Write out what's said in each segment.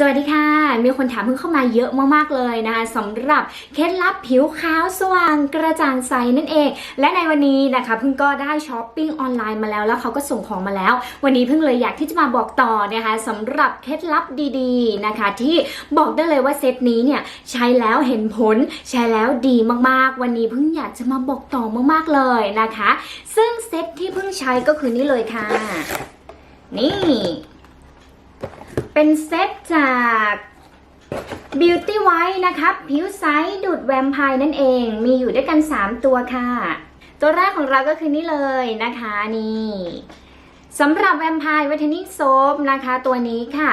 สวัสดีค่ะ มีคนถามเพิ่งเข้ามาเยอะมากๆเลยนะคะสำหรับเคล็ดลับผิวขาวสว่างกระจ่างใสนั่นเอง และในวันนี้นะคะเพิ่งก็ได้ช้อปปิ้งออนไลน์มาแล้วแล้วเขาก็ส่งของมาแล้ว วันนี้เพิ่งเลยอยากที่จะมาบอกต่อนะคะสำหรับเคล็ดลับดีๆนะคะ ที่บอกได้เลยว่าเซตนี้เนี่ยใช้แล้วเห็นผลใช้แล้วดีมากๆ วันนี้เพิ่งอยากจะมาบอกต่อมากๆเลยนะคะ ซึ่งเซตที่เพิ่งใช้ก็คือนี่เลยค่ะ นี่ เป็นเซตจาก Beauty White นะคะผิวใสดูดแวมไพร์นั่นเอง มีอยู่ด้วยกัน 3 ตัวค่ะ ตัวแรกของเราก็คือนี่เลยนะคะนี่สำหรับแวมไพร์เวทนิกโซฟนะคะ ตัวนี้ค่ะ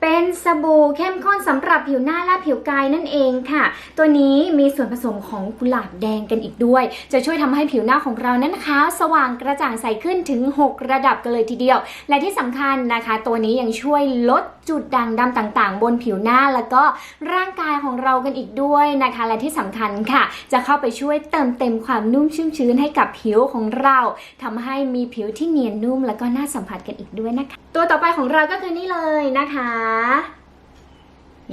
เป็นสบู่เข้มข้นสำหรับผิวหน้าและผิวกายนั่นเองค่ะ ตัวนี้มีส่วนผสมของกุหลาบแดงกันอีกด้วย จะช่วยทำให้ผิวหน้าของเรานั้นขาวสว่างกระจ่างใสขึ้นถึง 6 ระดับกันเลยทีเดียว และที่สำคัญนะคะ ตัวนี้ยังช่วยลดจุดด่างดำต่างๆ บนผิวหน้าแล้วก็ร่างกายของเรากันอีกด้วยนะคะ และที่สำคัญค่ะ จะเข้าไปช่วยเติมเต็มความนุ่มชุ่มชื้นให้กับผิวของเราทำให้มีผิวที่เนียนนุ่ม แล้วก็น่าสัมผัสกันอีกด้วยนะคะ ตัวต่อไปของเราก็คือนี่เลยนะคะ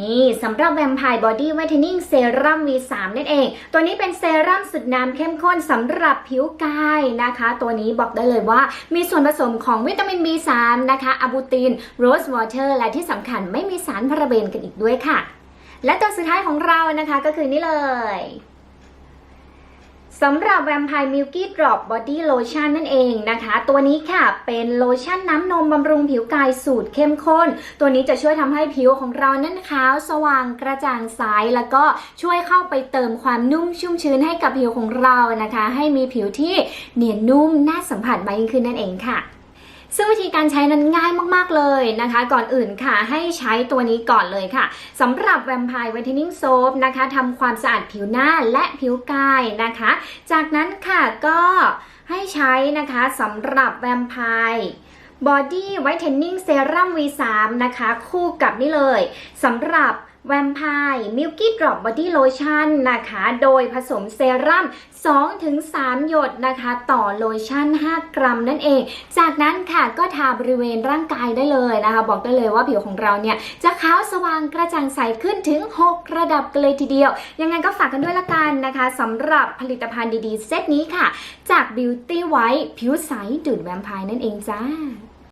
นี่สำหรับแวมไพร์บอดี้ไวท์เทนนิ่งเซรั่ม V3 นั่นเอง ตัวนี้เป็นเซรั่มสุดน้ำเข้มข้นสำหรับผิวกายนะคะ ตัวนี้บอกได้เลยว่ามีส่วนผสมของวิตามิน B3 นะคะอะบูตินโรสวอเตอร์และที่สำคัญไม่มีสารพาราเบนกันอีกด้วยค่ะ และตัวสุดท้ายของเรานะคะก็คือนี่เลย สำหรับแวมไพร์มิลกี้ดรอปบอดี้โลชั่นนั่นเองนะคะ ตัวนี้ค่ะเป็นโลชั่นน้ำนมบำรุงผิวกายสูตรเข้มข้น ตัวนี้จะช่วยทำให้ผิวของเรานั้นขาวสว่างกระจ่างใสแล้วก็ช่วยเข้าไปเติมความนุ่มชุ่มชื้นให้กับผิวของเรานะคะ ให้มีผิวที่เนียนนุ่มน่าสัมผัสมากยิ่งขึ้นนั่นเองค่ะ ซึ่งวิธีการใช้นั้นง่ายมากๆเลยนะคะ ก่อนอื่นค่ะให้ใช้ตัวนี้ก่อนเลยค่ะสำหรับแวมไพร์ไวท์เทนนิ่งโซฟนะคะทำความสะอาดผิวหน้าและผิวกายนะคะ จากนั้นค่ะก็ให้ใช้นะคะสำหรับแวมไพร์บอดี้ไวท์เทนนิ่งเซรั่ม V3 นะคะ คู่กับนี่เลยสำหรับ แวมไพร์มิลกี้ดรอปบอดี้โลชั่นนะคะ โดยผสมเซรั่ม 2-3 หยดนะคะ ต่อโลชั่น 5 กรัมนั่นเอง จากนั้นค่ะก็ทาบริเวณร่างกายได้เลยนะคะ บอกได้เลยว่าผิวของเราเนี่ย จะขาวสว่างกระจ่างใสขึ้นถึง 6 ระดับเลยทีเดียว ยังไงก็ฝากกันด้วยละกันนะคะสำหรับผลิตภัณฑ์ดีๆ เซตนี้ค่ะ จาก Beauty White ผิวใสดูดแวมไพร์นั่นเองจ้า